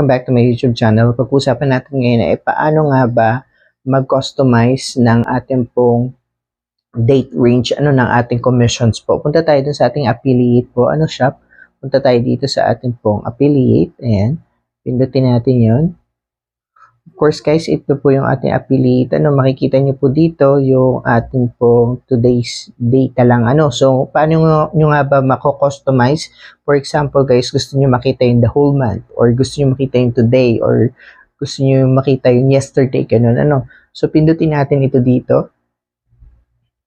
welcome back to my YouTube channel. Pag-usapan natin ngayon ay paano nga ba mag-customize ng ating pong date range ano ng ating commissions po. Punta tayo dun sa ating affiliate po, ano shop. Punta tayo dito sa ating pong affiliate. Ayan. Pindutin natin yon course guys, ito po yung ating affiliate. Ano, makikita nyo po dito yung ating pong today's data lang. Ano, so paano nyo, nyo nga ba mako-customize? For example guys, gusto nyo makita yung the whole month or gusto nyo makita yung today or gusto nyo makita yung yesterday, ganun, ano. So pindutin natin ito dito.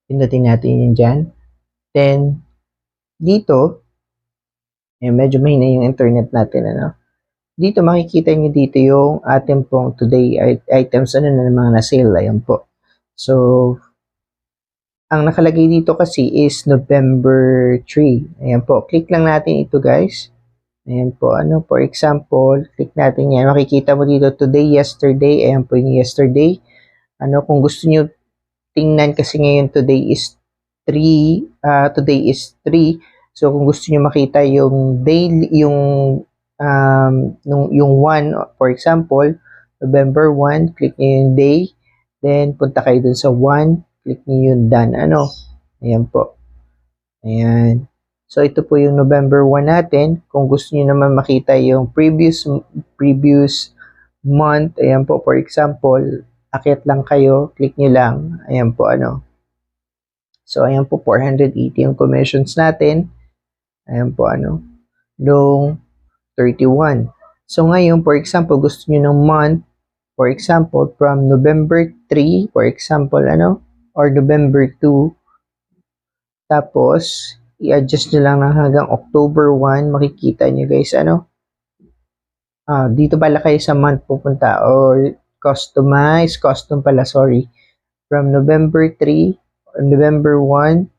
Pindutin natin yun dyan. Then, dito, eh, medyo mahina yung internet natin, ano dito makikita nyo dito yung ating pong today items ano na mga na-sale. Ayan po. So, ang nakalagay dito kasi is November 3. Ayan po. Click lang natin ito guys. Ayan po. Ano, for example, click natin yan. Makikita mo dito today, yesterday. Ayan po yung yesterday. Ano, kung gusto nyo tingnan kasi ngayon today is 3. Uh, today is 3. So, kung gusto nyo makita yung daily, yung um, nung, yung 1, for example, November 1, click nyo yung day, then punta kayo dun sa 1, click nyo yung done. Ano? Ayan po. Ayan. So, ito po yung November 1 natin. Kung gusto niyo naman makita yung previous previous month, ayan po, for example, akit lang kayo, click nyo lang. Ayan po, ano. So, ayan po, 480 yung commissions natin. Ayan po, ano. Nung 31. So ngayon, for example, gusto niyo ng month, for example, from November 3, for example, ano, or November 2, tapos, i-adjust nyo lang hanggang October 1, makikita nyo guys, ano, ah, dito pala kayo sa month pupunta, or customize, custom pala, sorry, from November 3, or November 1,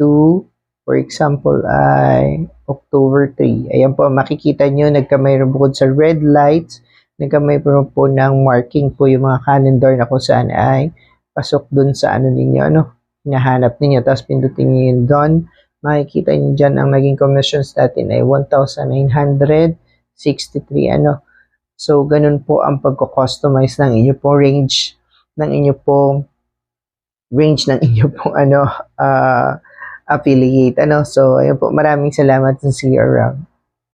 to, for example, ay October 3. Ayan po, makikita nyo, nagkamayroon bukod sa red lights, nagkamayroon po ng marking po yung mga calendar na kung saan ay pasok dun sa ano ninyo, ano, hinahanap ninyo. Tapos pindutin nyo yung done. Makikita nyo dyan ang naging commissions natin ay 1,963, ano. So, ganun po ang pagko-customize ng inyo po range, ng inyo po range ng inyo po ano, uh, affiliate. Ano? So, ayun po, maraming salamat and see you around.